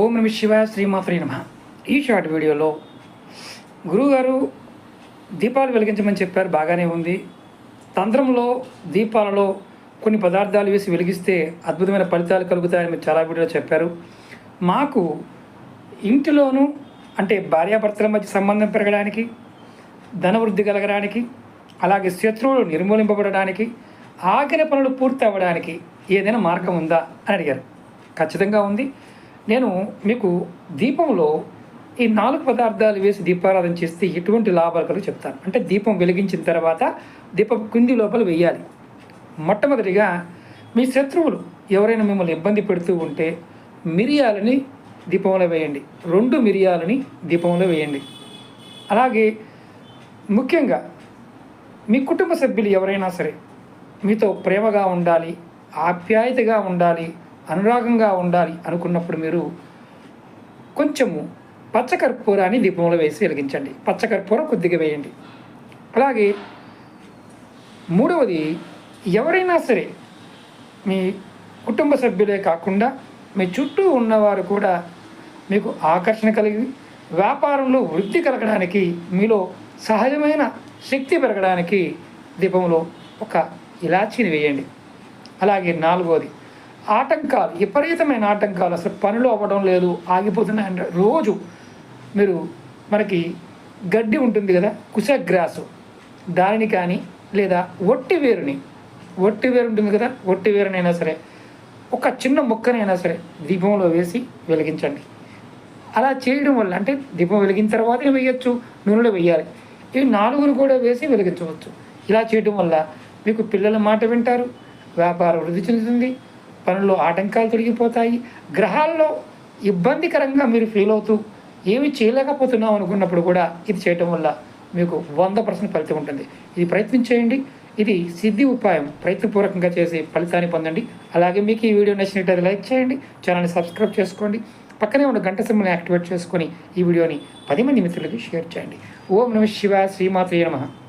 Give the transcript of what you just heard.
ఓం నమ శివాయ శ్రీమాత్రే నమ. ఈ షార్ట్ వీడియోలో గురువుగారు దీపాలు వెలిగించమని చెప్పారు బాగానే ఉంది. తంత్రంలో దీపాలలో కొన్ని పదార్థాలు వేసి వెలిగిస్తే అద్భుతమైన ఫలితాలు కలుగుతాయని మీరు చాలా వీడియోలో చెప్పారు. మాకు ఇంటిలోనూ అంటే భార్యాభర్తల మధ్య సంబంధం పెరగడానికి ధనవృద్ధి కలగడానికి అలాగే శత్రువులు నిర్మూలింపబడడానికి ఆఖరి పనులు పూర్తి అవ్వడానికి ఏదైనా మార్గం ఉందా అని అడిగారు. ఖచ్చితంగా ఉంది. నేను మీకు దీపంలో ఈ నాలుగు పదార్థాలు వేసి దీపారాధన చేస్తే ఎటువంటి లాభాలు కలుగు చెప్తాను. అంటే దీపం వెలిగించిన తర్వాత దీపం కుంది లోపల వేయాలి. మొట్టమొదటిగా మీ శత్రువులు ఎవరైనా మిమ్మల్ని ఇబ్బంది పెడుతూ ఉంటే మిరియాలని దీపంలో వేయండి. రెండు మిరియాలని దీపంలో వేయండి. అలాగే ముఖ్యంగా మీ కుటుంబ సభ్యులు ఎవరైనా సరే మీతో ప్రేమగా ఉండాలి ఆప్యాయతగా ఉండాలి అనురాగంగా ఉండాలి అనుకున్నప్పుడు మీరు కొంచెము పచ్చకర్పూరాన్ని దీపంలో వేసి వెలిగించండి. పచ్చకర్పూరం కొద్దిగా వేయండి. అలాగే మూడవది ఎవరైనా సరే మీ కుటుంబ సభ్యులే కాకుండా మీ చుట్టూ ఉన్నవారు కూడా మీకు ఆకర్షణ కలిగి వ్యాపారంలో వృద్ధి కలగడానికి మీలో సహజమైన శక్తి పెరగడానికి దీపంలో ఒక ఇలాచీని వేయండి. అలాగే నాలుగోది ఆటంకాలు విపరీతమైన ఆటంకాలు అసలు పనులు అవ్వడం లేదు ఆగిపోతున్నాయి రోజు మీరు మనకి గడ్డి ఉంటుంది కదా కుశగ్రాసు. దానిని కానీ లేదా ఒట్టి వేరుని ఒట్టి వేరు ఉంటుంది కదా ఒట్టి వేరునైనా సరే ఒక చిన్న ముక్కనైనా సరే దీపంలో వేసి వెలిగించండి. అలా చేయడం వల్ల అంటే దీపం వెలిగిన తర్వాతే వేయచ్చు నూనెలో వేయాలి. ఇవి నాలుగును కూడా వేసి వెలిగించవచ్చు. ఇలా చేయడం వల్ల మీకు పిల్లల మాట వింటారు వ్యాపారం వృద్ధి చెందుతుంది పనుల్లో ఆటంకాలు తొలగిపోతాయి. గ్రహాల్లో ఇబ్బందికరంగా మీరు ఫీల్ అవుతూ ఏమి చేయలేకపోతున్నాం అనుకున్నప్పుడు కూడా ఇది చేయటం వల్ల మీకు వంద పర్సెంట్ ఫలితం ఉంటుంది. ఇది ప్రయత్నం చేయండి. ఇది సిద్ధి ఉపాయం. ప్రయత్నపూర్వకంగా చేసి ఫలితాన్ని పొందండి. అలాగే మీకు ఈ వీడియో నచ్చినట్లయితే లైక్ చేయండి. ఛానల్ని సబ్స్క్రైబ్ చేసుకోండి. పక్కనే ఉన్న గంట సింబల్ని యాక్టివేట్ చేసుకొని ఈ వీడియోని పది మంది మిత్రులకి షేర్ చేయండి. ఓం నమ శివ శ్రీమాత్రే నమ.